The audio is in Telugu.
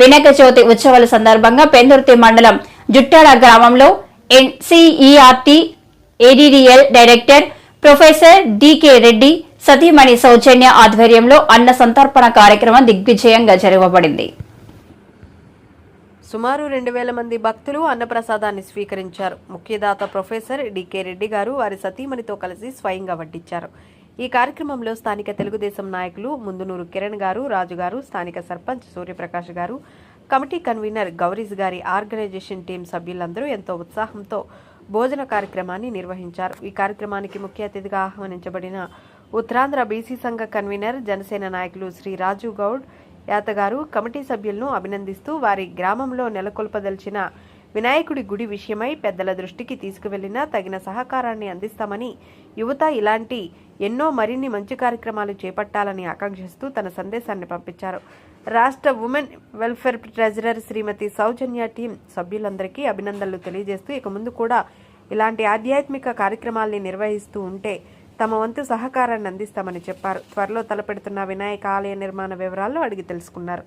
వినాయక చవితి ఉత్సవాల సందర్భంగా పెందుర్తి మండలం జుట్టాడ గ్రామంలో NCERT ADDL director professor DK Reddy సతీమణి సౌజన్య ఆధ్వర్యంలో అన్న సంతర్పణ కార్యక్రమం దిగ్విజయంగా జరగబడింది. సుమారు రెండు వేల మంది భక్తులు అన్నప్రసాదాన్ని స్వీకరించారు. ముఖ్యదాత ప్రొఫెసర్ డికే రెడ్డి గారు వారి సతీమణితో కలిసి స్వయంగా వడ్డించారు. ఈ కార్యక్రమంలో స్థానిక తెలుగుదేశం నాయకులు ముందునూరు కిరణ్ గారు రాజు గారు స్థానిక సర్పంచ్ సూర్యప్రకాష్ గారు కమిటీ కన్వీనర్ గౌరీస్ గారి ఆర్గనైజేషన్ టీం సభ్యులందరూ ఎంతో ఉత్సాహంతో భోజన కార్యక్రమాన్ని నిర్వహించారు. ఈ కార్యక్రమానికి ముఖ్య అతిథిగా ఆహ్వానించబడిన ఉత్తరాంధ్ర బీసీ సంఘ కన్వీనర్ జనసేన నాయకులు శ్రీ రాజు గౌడ్ యాతగారు కమిటీ సభ్యులను అభినందిస్తూ వారి గ్రామంలో నెలకొల్పదలిచిన వినాయకుడి గుడి విషయమై పెద్దల దృష్టికి తీసుకువెళ్ళినా తగిన సహకారాన్ని అందిస్తామని యువత ఇలాంటి ఎన్నో మరిన్ని మంచి కార్యక్రమాలు చేపట్టాలని ఆకాంక్షిస్తూ తన సందేశాన్ని పంపించారు. రాష్ట్ర women welfare treasurer Shrimati Soujanya team సభ్యులందరికీ అభినందనలు తెలియజేస్తూ ఇక ముందు కూడా ఇలాంటి ఆధ్యాత్మిక కార్యక్రమాల్ని నిర్వహిస్తూ ఉంటే తమ వంతు సహకారాన్ని అందిస్తామని చెప్పారు. త్వరలో తలపెడుతున్న వినాయక ఆలయ నిర్మాణ వివరాలు అడిగి తెలుసుకున్నారు.